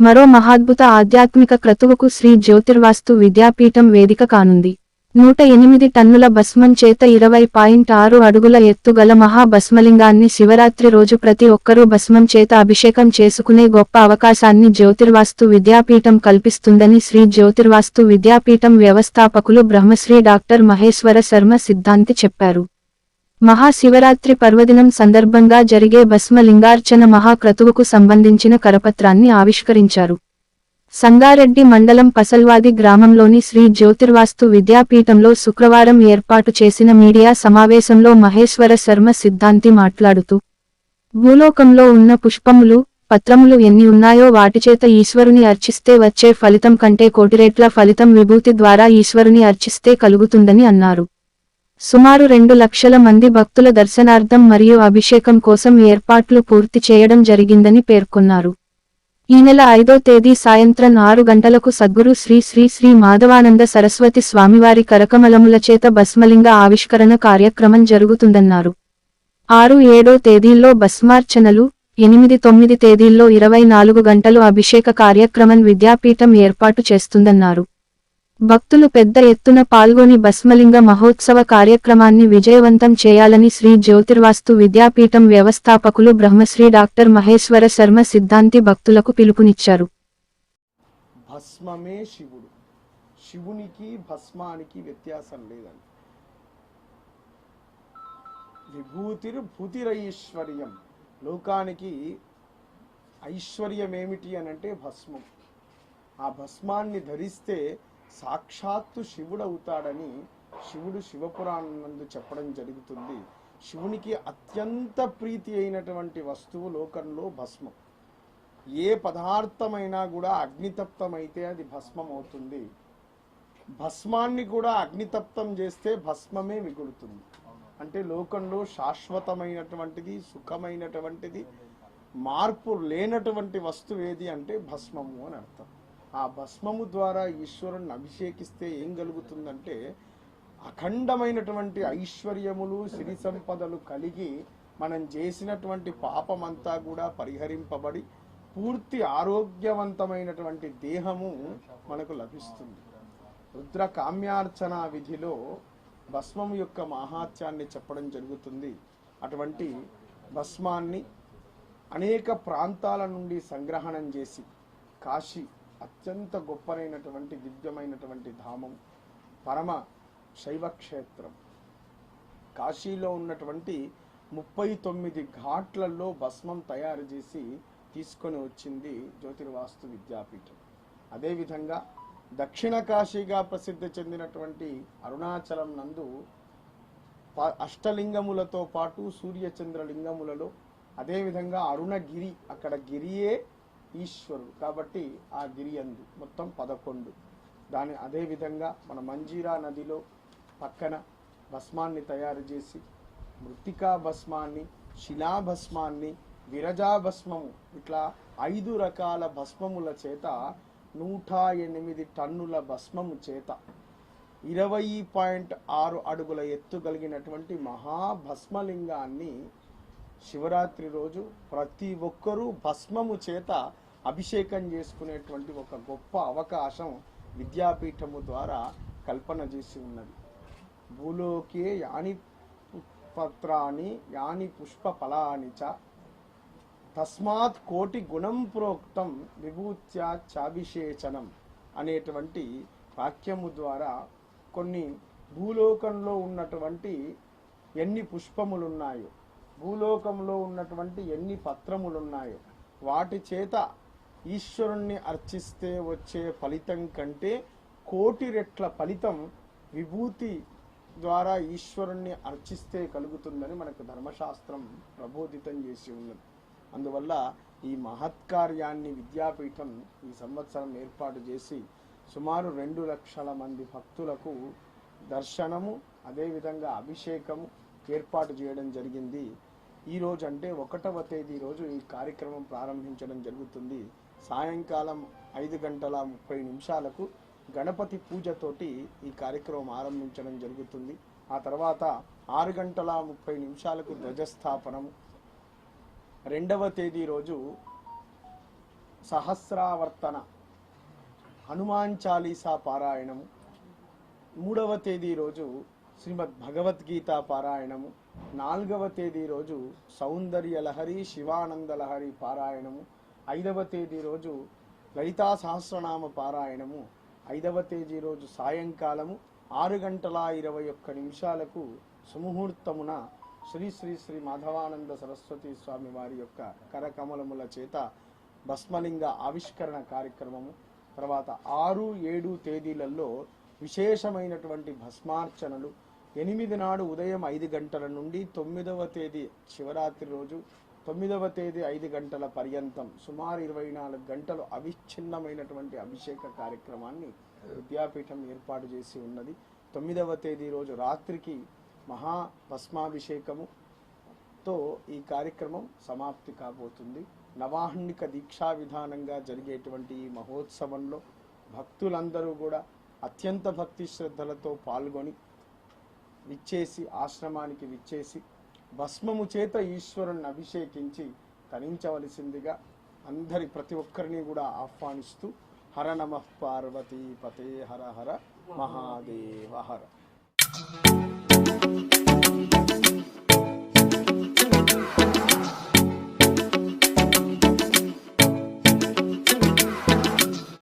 మరో మహాద్భుత ఆధ్యాత్మిక క్రతువుకు శ్రీ జ్యోతిర్వాస్తు విద్యాపీఠం వేదిక కానుంది. నూట ఎనిమిది టన్నుల భస్మం చేత ఇరవై పాయింట్ ఆరు అడుగుల ఎత్తుగల మహాభస్మలింగాన్ని శివరాత్రి రోజు ప్రతి ఒక్కరూ భస్మం చేత అభిషేకం చేసుకునే గొప్ప అవకాశాన్ని జ్యోతిర్వాస్తు విద్యాపీఠం కల్పిస్తుందని శ్రీ జ్యోతిర్వాస్తు విద్యాపీఠం వ్యవస్థాపకులు బ్రహ్మశ్రీ డాక్టర్ మహేశ్వర శర్మ సిద్ధాంతి చెప్పారు. మహాశివరాత్రి పర్వదినం సందర్భంగా జరిగే భస్మ లింగార్చన మహాక్రతువుకు సంబంధించిన కరపత్రాన్ని ఆవిష్కరించారు. సంగారెడ్డి మండలం పసల్వాది గ్రామంలోని శ్రీ జ్యోతిర్వాస్తు విద్యాపీఠంలో శుక్రవారం ఏర్పాటు చేసిన మీడియా సమావేశంలో మహేశ్వర శర్మ సిద్ధాంతి మాట్లాడుతూ భూలోకంలో ఉన్న పుష్పములు పత్రములు ఎన్ని ఉన్నాయో వాటిచేత ఈశ్వరుని అర్చిస్తే వచ్చే ఫలితం కంటే కోటిరేట్ల ఫలితం విభూతి ద్వారా ఈశ్వరుని అర్చిస్తే కలుగుతుందని అన్నారు. సుమారు రెండు లక్షల మంది భక్తుల దర్శనార్థం మరియు అభిషేకం కోసం ఏర్పాట్లు పూర్తి చేయడం జరిగిందని పేర్కొన్నారు. ఈ నెల ఐదో తేదీ సాయంత్రం ఆరు గంటలకు సద్గురు శ్రీ శ్రీ శ్రీ మాధవానంద సరస్వతి స్వామివారి కరకమలముల చేత భస్మలింగ ఆవిష్కరణ కార్యక్రమం జరుగుతుందన్నారు. ఆరు ఏడో తేదీల్లో భస్మార్చనలు ఎనిమిది తొమ్మిది తేదీల్లో ఇరవై నాలుగు గంటలు అభిషేక కార్యక్రమం విద్యాపీఠం ఏర్పాటు చేస్తుందన్నారు. భక్తులు పెద్ద ఎత్తున పాల్గొని భస్మలింగ మహోత్సవ కార్యక్రమాన్ని విజయవంతం చేయాలని శ్రీ జ్యోతిర్వాస్తు విద్యాపీఠం వ్యవస్థాపకులు బ్రహ్మశ్రీ డాక్టర్ మహేశ్వర శర్మ సిద్ధాంతి భక్తులకు పిలుపునిచ్చారు. భస్మమే శివుడు. శివునికి భస్మానికి వ్యత్యాసం లేదండి. విభూతిర్ భూతిరైశ్వర్యం లోకానికి ఐశ్వర్యం ఏమిటి అని అంటే భస్మం. ఆ భస్మాన్ని ధరిస్తే సాక్షాత్తు శివుడు అవుతాడని శివుడు శివపురాణం నందు చెప్పడం జరుగుతుంది. శివునికి అత్యంత ప్రీతి అయినటువంటి వస్తువు లోకంలో భస్మం. ఏ పదార్థమైనా కూడా అగ్నితప్తమైతే అది భస్మం అవుతుంది భస్మాన్ని కూడా అగ్నితప్తం చేస్తే భస్మమే మిగులుతుంది. అంటే లోకంలో శాశ్వతమైనటువంటిది సుఖమైనటువంటిది మార్పు లేనటువంటి వస్తువు ఏది అంటే భస్మము అని అర్థం. ఆ భస్మము ద్వారా ఈశ్వరుణ్ణి అభిషేకిస్తే ఏం కలుగుతుందంటే అఖండమైనటువంటి ఐశ్వర్యములు సిరి సంపదలు కలిగి మనం చేసినటువంటి పాపమంతా కూడా పరిహరింపబడి పూర్తి ఆరోగ్యవంతమైనటువంటి దేహము మనకు లభిస్తుంది. రుద్ర కామ్యార్చన విధిలో భస్మం యొక్క మహాత్యాన్ని చెప్పడం జరుగుతుంది. అటువంటి భస్మాన్ని అనేక ప్రాంతాల నుండి సంగ్రహణం చేసి కాశీ అత్యంత గొప్పనైనటువంటి దివ్యమైనటువంటి ధామం పరమ శైవ క్షేత్రం కాశీలో ఉన్నటువంటి ముప్పై తొమ్మిది ఘాట్లలో భస్మం తయారు చేసి తీసుకొని వచ్చింది జ్యోతిర్వాస్తు విద్యాపీఠం. అదేవిధంగా దక్షిణ కాశీగా ప్రసిద్ధి చెందినటువంటి అరుణాచలం నందు ప- అష్టలింగములతో పాటు సూర్యచంద్ర లింగములలో అదేవిధంగా అరుణగిరి అక్కడ గిరియే ఈశ్వరుడు. కాబట్టి ఆ గిరి అందు మొత్తం పదకొండు. దాని అదేవిధంగా మన మంజీరా నదిలో పక్కన భస్మాన్ని తయారు చేసి మృతికా భస్మాన్ని శిలాభస్మాన్ని విరజా భస్మము ఇట్లా ఐదు రకాల భస్మముల చేత నూట ఎనిమిది టన్నుల భస్మము చేత ఇరవై పాయింట్ ఆరు అడుగుల ఎత్తు కలిగినటువంటి మహాభస్మలింగాన్ని శివరాత్రి రోజు ప్రతి ఒక్కరూ భస్మము చేత అభిషేకం చేసుకునేటువంటి ఒక గొప్ప అవకాశం విద్యాపీఠము ద్వారా కల్పన చేసి ఉన్నది. భూలోకే యాని పత్రాన్ని యాని పుష్ప ఫలాని చ తస్మాత్ కోటి గుణం ప్రోక్తం విభూత్యా చాభిషేచనం అనేటువంటి వాక్యము ద్వారా కొన్ని భూలోకంలో ఉన్నటువంటి ఎన్ని పుష్పములు ఉన్నాయో భూలోకంలో ఉన్నటువంటి ఎన్ని పత్రములున్నాయో వాటి చేత ఈశ్వరుణ్ణి అర్చిస్తే వచ్చే ఫలితం కంటే కోటి రెట్ల ఫలితం విభూతి ద్వారా ఈశ్వరుణ్ణి అర్చిస్తే కలుగుతుందని మనకు ధర్మశాస్త్రం ప్రబోధితం చేసి ఉన్నది. అందువల్ల ఈ మహత్కార్యాన్ని విద్యాపీఠం ఈ సంవత్సరం ఏర్పాటు చేసి సుమారు రెండు లక్షల మంది భక్తులకు దర్శనము అదేవిధంగా అభిషేకము ఏర్పాటు చేయడం జరిగింది. ఈరోజు అంటే ఒకటవ తేదీ రోజు ఈ కార్యక్రమం ప్రారంభించడం జరుగుతుంది. సాయంకాలం ఐదు గంటల ముప్పై నిమిషాలకు గణపతి పూజతోటి ఈ కార్యక్రమం ఆరంభించడం జరుగుతుంది. ఆ తర్వాత ఆరు గంటల ముప్పై నిమిషాలకు ధ్వజస్థాపనము. రెండవ తేదీ రోజు సహస్రావర్తన హనుమాన్ చాలీసా పారాయణము. మూడవ తేదీ రోజు శ్రీమద్ భగవద్గీత పారాయణము. నాలుగవ తేదీ రోజు సౌందర్య లహరి శివానంద లహరి పారాయణము. ఐదవ తేదీ రోజు లలితా సహస్రనామ పారాయణము. ఐదవ తేదీ రోజు సాయంకాలము ఆరు గంటల ఇరవై ఒక్క నిమిషాలకు సుముహూర్తమున శ్రీ శ్రీ శ్రీ మాధవానంద సరస్వతి స్వామి వారి యొక్క కరకమలముల చేత భస్మలింగ ఆవిష్కరణ కార్యక్రమము. తర్వాత ఆరు ఏడు తేదీలలో విశేషమైనటువంటి భస్మార్చనలు. ఎనిమిది నాడు ఉదయం ఐదు గంటల నుండి తొమ్మిదవ తేదీ శివరాత్రి రోజు తొమ్మిదవ తేదీ ఐదు గంటల పర్యంతం సుమారు ఇరవై నాలుగు గంటలు అవిచ్ఛిన్నమైనటువంటి అభిషేక కార్యక్రమాన్ని విద్యాపీఠం ఏర్పాటు చేసి ఉన్నది. తొమ్మిదవ తేదీ రోజు రాత్రికి మహా భస్మాభిషేకము తో ఈ కార్యక్రమం సమాప్తి కాబోతుంది. నవాహ్నిక దీక్షా విధానంగా జరిగేటువంటి ఈ మహోత్సవంలో భక్తులందరూ కూడా అత్యంత భక్తి శ్రద్ధలతో పాల్గొని విచ్చేసి ఆశ్రమానికి విచ్చేసి భస్మము చేత ఈశ్వరుణ్ణి అభిషేకించి తరించవలసిందిగా అందరి ప్రతి ఒక్కరిని కూడా ఆహ్వానిస్తూ హర నమ పార్వతీ పతే హర హర మహాదేవ హర.